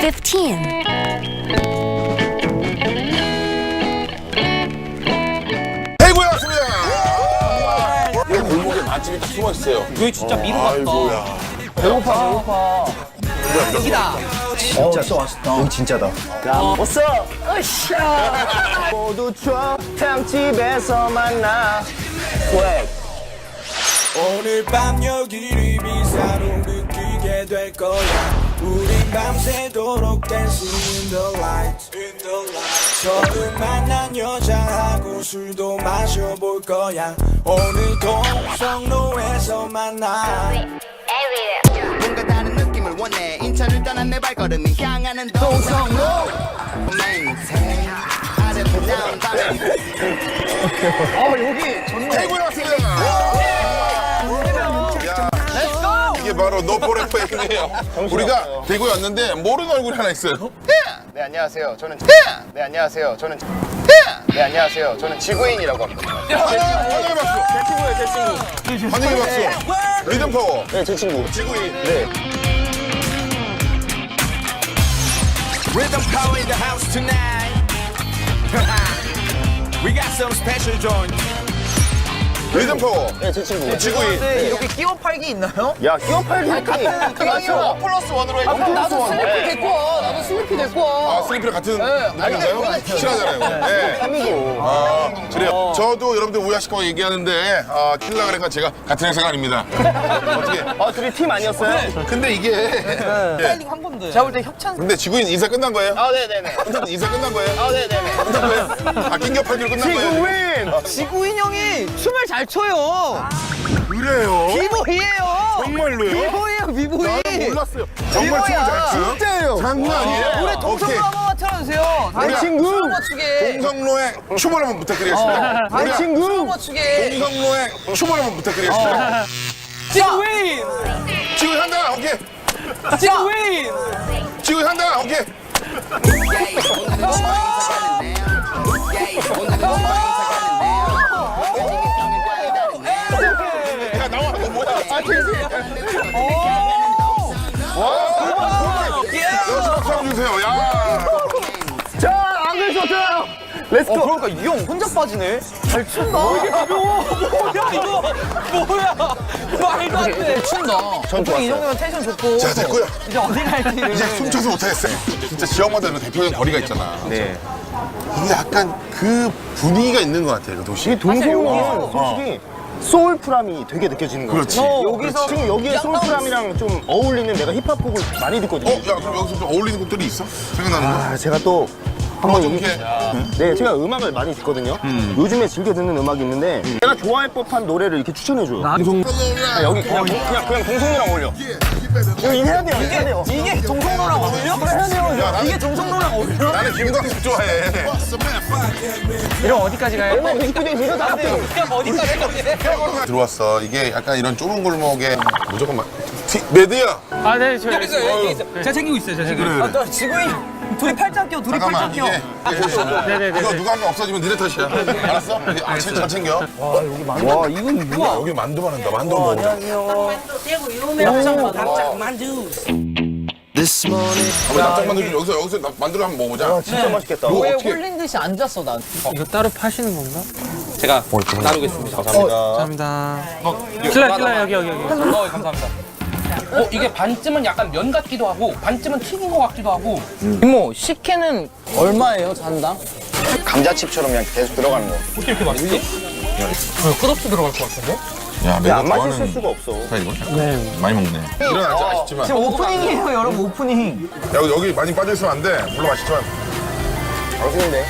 Fifteen. 대구에 왔습니다. 이 골목에 맛집이 딱 숨어 있어요. 여기 진짜 미로 같다. 아이고야. 응 진짜다. 왔어. 으쌰. 모두 추억 탕집에서 만나. 왜? 오늘 밤 여기를 비사로 느끼게 될 거야. 우린 밤새도록 dancing in the light, in the light. 처음 만난 여자하고 술도 마셔볼 거야. 오늘도 성로에서 만나. 뭔가 다른 느낌을 원해. 인천을 떠난 내 발걸음이 향하는 동성로. 맹세 아래로 나온 밤에 대구에 왔습니다. 야, 노포레프엠이에요. 우리가 대구에 왔는데 모르는 얼굴이 하나 있어요. 네 안녕하세요. 저는 네 안녕하세요. 저는 네 안녕하세요. 저는 지구인이라고 합니다. 환영의 박수. 제 친구예요, 제 친구. 환영의 박수. 리듬 파워. 네 제 친구. 지구인. 네. Rhythm power in the house tonight We got some special joint 리듬 파워. 네 제 친구. 지구인. 이렇게 끼워 팔기 있나요? 야 끼워 팔기 그냥 플러스 원으로 해. 나도 슬리피 데리고 와. 나도 슬리피 데리고 와. 아, 슬리피랑 같은 느낌인가요? 친하잖아요. 네. 삼이고. 아, 그래요. 저도 여러분들 봐 얘기하는데, 아, 킬라 그래가 제가 같은 회사가 아닙니다. 어떻게. 아 둘이 팀 아니었어요? 근데 이게. 예. 한 번도. 제가 볼 때 협찬. 근데 지구인 인사 끝난 거예요? 아 네네네. 인사 끝난 거예요? 아 네네네. 끝난 거예요? 아, 낑겨 팔기로 끝난 거예요? 지구인. 지구인 형이 춤을 잘 춰요. 그래요? 비보이예요. 정말로요? 비보이예요, 비보이. 나는 몰랐어요. 정말 춤을 잘 추요? 진짜예요. 장난 아니에요? 우리 오케이. 동성로 한번 틀어주세요. 우리 춤 친구. 맞추게. 동성로의 춤을 한번 부탁드리겠습니다. 우리 우리 친구. 맞추게. 동성로의 춤을 한번 부탁드리겠습니다. 지구인. 지구인 한다! 오케이. 지구인. 지구인 한다! 오케이. 렛츠고. 어, 그러니까 이 형 혼자 빠지네. 잘 춘다. 이게 가벼워. 뭐야 이거? 뭐야? 말도 안 돼. 춘다. 보통 이 정도면 텐션 좋고. 자, 됐고요. 이제 어디 갈지. 이제 숨차서 못하겠어요. 진짜 지역마다 이런 대표적인 거리가 있잖아. 네. 이게 약간 그 분위기가 있는 것 같아요, 그 도시. 이 동성로는 솔직히 소울풀함이 되게 느껴지는 거예요. 그렇지. 여기서 지금 여기에 소울풀함이랑 좀 어울리는 내가 힙합곡을 많이 듣거든요. 어, 야, 그럼 여기서 좀 어울리는 곡들이 있어? 생각나는 거? 아, 제가 또 한번 좀 여기 이렇게. 네, 제가 음악을 많이 듣거든요. 요즘에 즐겨 듣는 음악이 있는데 제가 좋아할 법한 노래를 이렇게 추천해줘요. 방송. 아, 여기 그냥 그냥 그냥 동성로랑 어울려. 이거 해야 돼요, 해야 돼요. 이게 정성로랑 어울려? 그래 해야 돼요. 야, 나는, 이게 정성로랑 어울려? 나는 김광석 좋아해. 이럼 어디까지 가요? 옛날 뮤직비디오에 이거 다 돼요. 그냥 어디까지 가요? 들어왔어. 이게 약간 이런 좁은 골목에 무조건 막. 티, 매드야! 아, 네, 저 여기 있어, 여기 있어. 제가 챙기고 있어요, 제가 챙기고 있어요. 아, 나 지구인. 둘이 팔짱 껴, 둘이 잠깐만, 팔짱. 껴. 이게 네네네. 이거 누가 한 명 없어지면 니네 탓이야. 알았어? 아, 잘, 잘 챙겨. 와, 이건 뭐야? 여기 만두 받는다. 만두 먹자. This morning 한번 납작 만두 좀 여기서, 여기서 나- 만두를 한번 먹어보자. 아, 진짜 맛있겠다. 이거 왜 어떻게. 홀린 듯이 앉았어, 난. 이거 따로 파시는 건가? 제가 따르겠습니다. 감사합니다. 신라, 신라, 여기, 여기, 여기. 어, 감사합니다. 어, 이게 반쯤은 약간 면 같기도 하고 반쯤은 튀긴 것 같기도 하고 이모, 식혜는 얼마예요, 잔당? 감자칩처럼 그냥 계속 들어가는 거. 끝없이 들어갈 것 같은데? 야, 안 내가 맛있을 좋아하는 수가 없어. 스타일이거든? 네. 많이 먹네. 일어나지 아쉽지만. 지금 오프닝이에요, 여러분, 오프닝. 야, 여기 많이 빠져있으면 안 돼. 물론 맛있지만. 맛있는데.